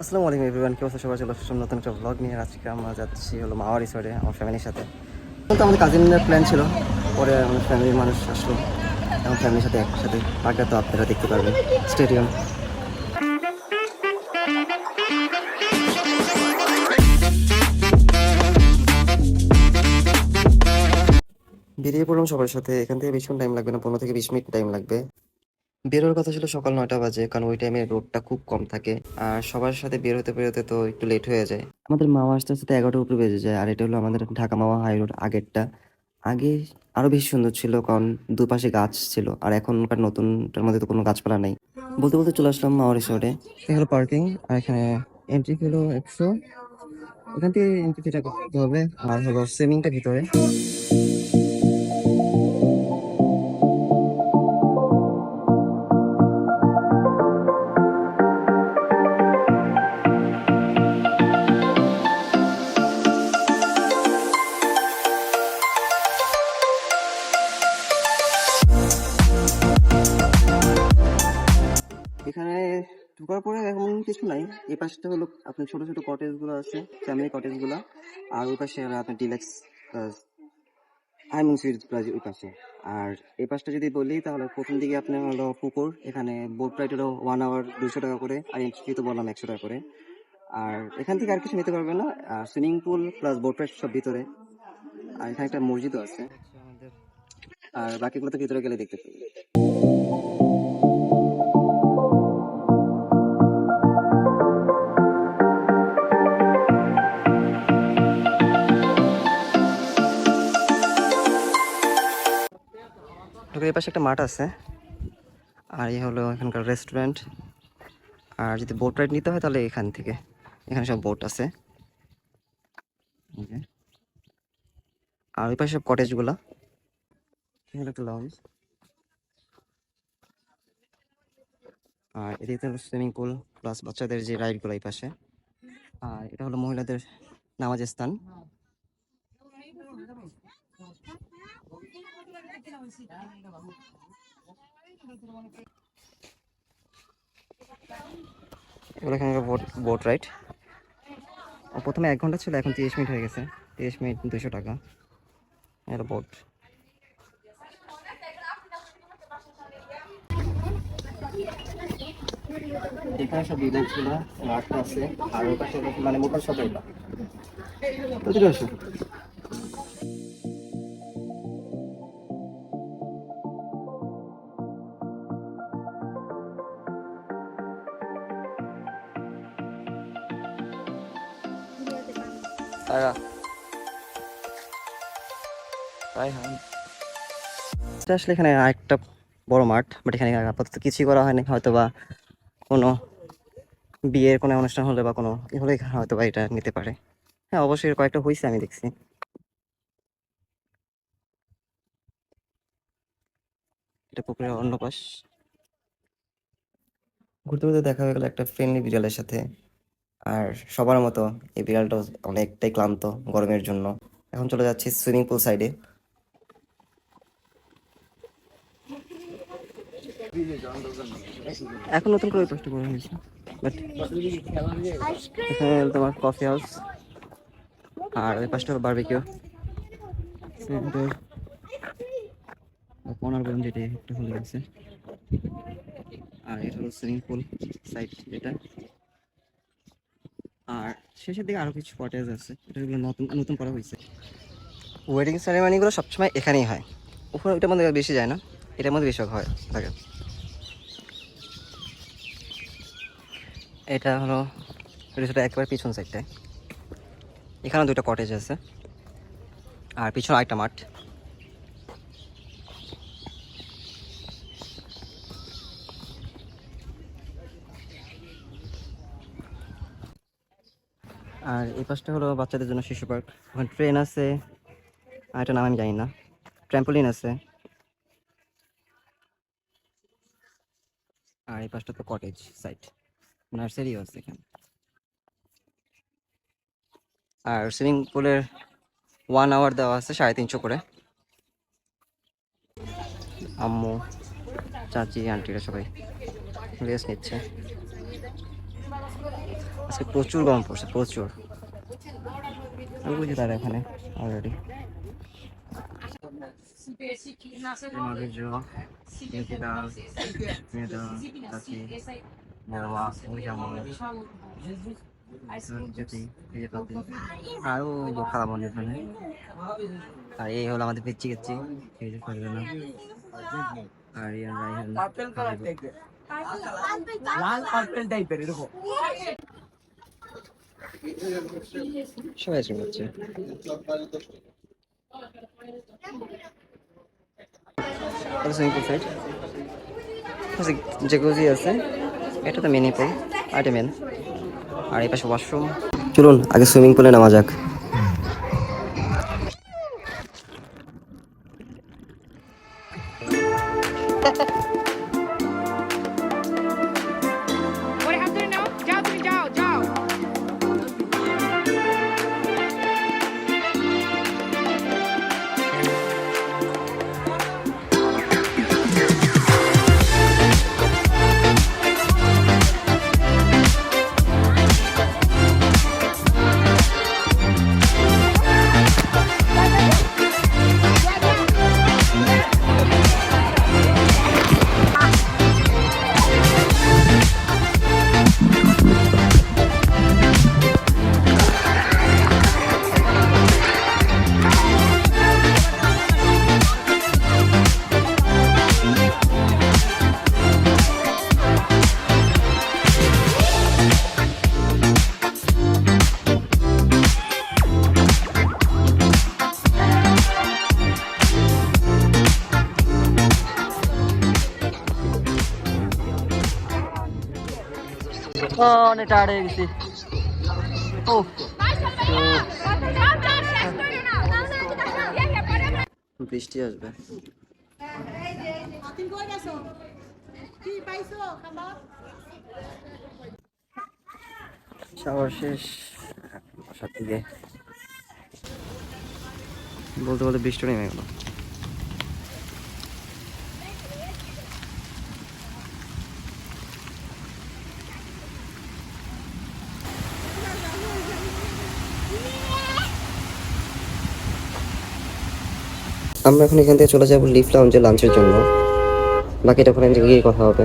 আসসালামু আলাইকুম এভরিওয়ান, কি অবস্থা? সবাই চলে আসছে নতুন একটা ব্লগ নিয়ে। আজকে আমরা যাচ্ছি হলো মাওয়া রিসর্টে আমার ফ্যামিলির সাথে। তো আমাদের কাজিনের প্ল্যান ছিল, পরে আমাদের ফ্যামিলির মানুষ আসলো। আমার ফ্যামিলির সাথে একসাথে পার্কটা তো আপনারা দেখতে পারবেন স্টেডিয়াম বেরিয়ে পড়লাম সবার সাথে, এখান থেকে বেশিক্ষণ টাইম লাগবে না, পনেরো থেকে বিশ মিনিট টাইম লাগবে। বেরোর কথা ছিল সকাল নয়টা বাজে, কারণ ওই টাইমে রোডটা খুব কম থাকে। আর সবার সাথে বের হতে বেরোতে তো একটু লেট হয়ে যায়। আমাদের মাওয়া আসতে আসতে এগারোটার উপরে বেজে যায়, আর এটা হলো আমাদের ঢাকা মাওয়া হাই রোড আগেরটা। আগে আরও বেশি সুন্দর ছিল, কারণ দুপাশে গাছ ছিল, আর এখনকার নতুনটার মধ্যে তো কোনো গাছপালা নেই। বলতে বলতে চলে আসলাম মাওয়া রিসোর্টে হলো পার্কিং আর এখানে এন্ট্রি হলো একশো। এখান থেকে এন্ট্রি ফিটা করতে হবে, আর হলো সুইমিংটা ভিতরে এখানে ঢোকার পরে এখন কিছু নাই। এই পাশটা হলো আপনার ছোট ছোট কটেজগুলো আছে ফ্যামিলি কটেজগুলো। আর ওই পাশে আপনার ডিলাক্স হাইমুন সুইট প্লাজ ওই পাশে। আর এই পাশটা যদি বলি, তাহলে প্রথম দিকে আপনার হলো পুকুর, এখানে বোট রাইড হলো ওয়ান আওয়ার দুশো টাকা করে, আর এন্ট্রি তো বললাম একশো টাকা করে। আর এখান থেকে আর কিছু নিতে পারবে না, আর swimming pool plus boat ride সব ভিতরে। আর এখানে একটা মসজিদও আছে। আর বাকিগুলো তো ভিতরে গেলে দেখতে পাবেন। এই পাশে একটা মাঠ আছে। আর এই হলো এখানকার রেস্টুরেন্ট আর যদি বোট রাইড নিতে হয় তাহলে এখান থেকে। এখানে সব বোট আছে। আর ওই পাশে সব কটেজগুলো একটা লঞ্চ আর এদিকে হলো সুইমিং পুল প্লাস বাচ্চাদের যে রাইডগুলো এই পাশে। আর এটা হলো মহিলাদের নামাজের স্থান। বোট বোট রাইড প্রথমে এক ঘণ্টা ছিল, এখন তিরিশ মিনিট হয়ে গেছে। তিরিশ মিনিট দুশো টাকা। এটা বোট এখানে সব রাস্তা আছে, আর ওটা মানে মোটর সব এটা তারা। আসলে এখানে আরেকটা বড় মাঠ বাট এখানে আপাতত কিছুই করা হয়নি। হয়তো বা কোনো বিয়ের কোনো অনুষ্ঠান হলে বা কোনো হলে হয়তো বা এটা নিতে পারে। হ্যাঁ অবশ্যই কয়েকটা হয়েছে আমি দেখছি। এটা পুকুরের অন্য পাশ। ঘুরতে ঘুরতে দেখা হয়ে গেল একটা ফ্রেন্ডলি বিড়ালের সাথে। আর সবার মতো এই বিড়ালটাও অনেকটাই ক্লান্ত গরমের জন্য। এখন চলে যাচ্ছি সুইমিং পুল সাইডে এখন নতুন করে পাশটা করা হয়েছে বাট এখানে তোমার কফি হাউস আর ওই পাশটা বারবিকিউ সেন্টার কর্নার বলুন যেটা একটা হলে গেছে আর এটা হলো সুইমিং পুল সাইড যেটা। আর শেষের দিকে আরও কিছু কটেজ আছে এটা এগুলো নতুন নতুন করা হয়েছে। ওয়েডিং সেরেমনিগুলো সবসময় এখানেই হয়। ওখানে ওইটার মধ্যে বেশি যায় না, এটার মধ্যে বেশি হয়, থাকে। এটা হলো রিসোর্টের একেবারে পিছন সাইডটায় এখানে দুইটা কটেজ আছে। আর পিছনে আরেকটা মাঠ। আর এই পাশটা হলো বাচ্চাদের জন্য শিশু পার্ক। ওখানে ট্রেন আছে। আর এটা নাম আমি জানি না। ট্র্যাম্পোলিন আছে। আর এই পাশটা তো কটেজ সাইট। নার্সারিও আছে এখানে। আর সুইমিং পুলের ওয়ান আওয়ার দেওয়া আছে, সাড়ে তিনশো করে। আম্মু, চাচি, আন্টিরা সবাই রেস্ট নিচ্ছে। আজকে প্রচুর গরম পড়ছে প্রচুর। আমি বুঝি তার এখানে অলরেডি আর ওই যে খারাপ মনে এখানে। আর এই হলো আমাদের পিচ্ছি গেচ্ছি এই যে খাবে না আর ইয়ার রাইহান পার্পেল কালার টাইপের লাল পার্পেল টাইপের এরকম। সবাই পুল সাইড জেগুজি আছে, এটা তো মিনি পুল আর আর এই পাশে ওয়াশরুম চলুন, আগে সুইমিং পুলে নামা যাক। অনেক টায়ার্ড হয়ে গেছি। ও বৃষ্টি আসবে। শাওয়ার শেষ। বাসার দিকে। বলতে বলতে বৃষ্টি নেমে গেল। আমরা এখন এখান থেকে চলে যাব লিফ লাউঞ্জে লাঞ্চের জন্য। বাকিটা ওখানে গিয়ে কথা হবে।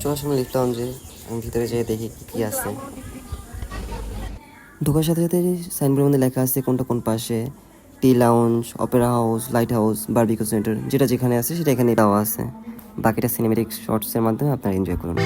চলার সময় লিফট লাউঞ্জে আমি ভিতরে যেয়ে দেখি কি কি আছে। ঢোকার সাথে সাথে সাইনবোর্ডের মধ্যে লেখা আছে কোনটা কোন পাশে। T lounge, opera house, light house Barbican centre, যেটা যেখানে আছে সেটা এখানে দেওয়া আছে। বাকিটা সিনেমেটিক শর্টসের মাধ্যমে আপনারা এনজয় করুন।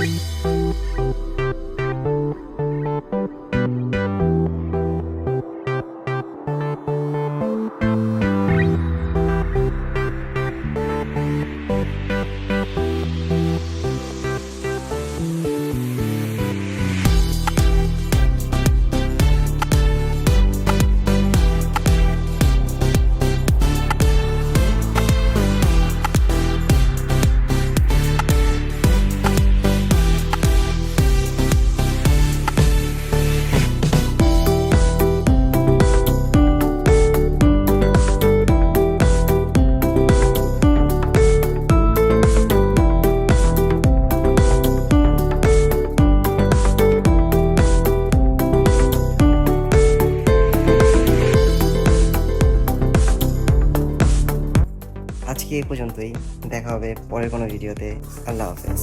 আজকে এই পর্যন্তই। দেখা হবে পরের কোনো ভিডিওতে। আল্লাহ হাফেজ।